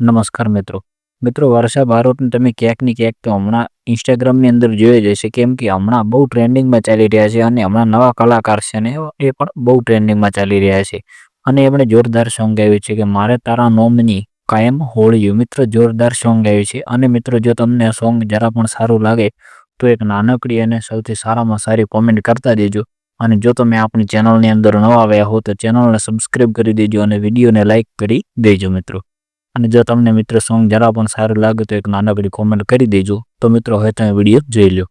નમસ્કાર મિત્રો. મિત્રો, વર્ષા ભારતને તમે ક્યાંક ને ક્યાંક તો હમણાં ઇન્સ્ટાગ્રામની અંદર જોઈ જ હશે કેમ કે હમણાં બહુ ટ્રેન્ડિંગમાં ચાલી રહ્યા છે અને હમણાં નવા કલાકાર છે ને એ પણ બહુ ટ્રેન્ડિંગમાં ચાલી રહ્યા છે. અને એમણે જોરદાર સોંગ ગાયું છે કે મારે તારા નોમની કાયમ હોળીયું. મિત્રો, જોરદાર સોંગ ગાયું છે. અને મિત્રો, જો તમને સોંગ જરા પણ સારું લાગે, તો એક નાનકડી અને સૌથી સારામાં સારી કોમેન્ટ કરતા દેજો. અને જો તમે આપણી ચેનલની અંદર નવા આવ્યા હો તો ચેનલને સબસ્ક્રાઈબ કરી દેજો અને વિડીયોને લાઇક કરી દેજો મિત્રો. અને જો તમને મિત્રો સોંગ જરા પણ સારું લાગે તો એક નાનકડી કોમેન્ટ કરી દેજો. તો મિત્રો હવે તમે વીડિયો જોઈ લો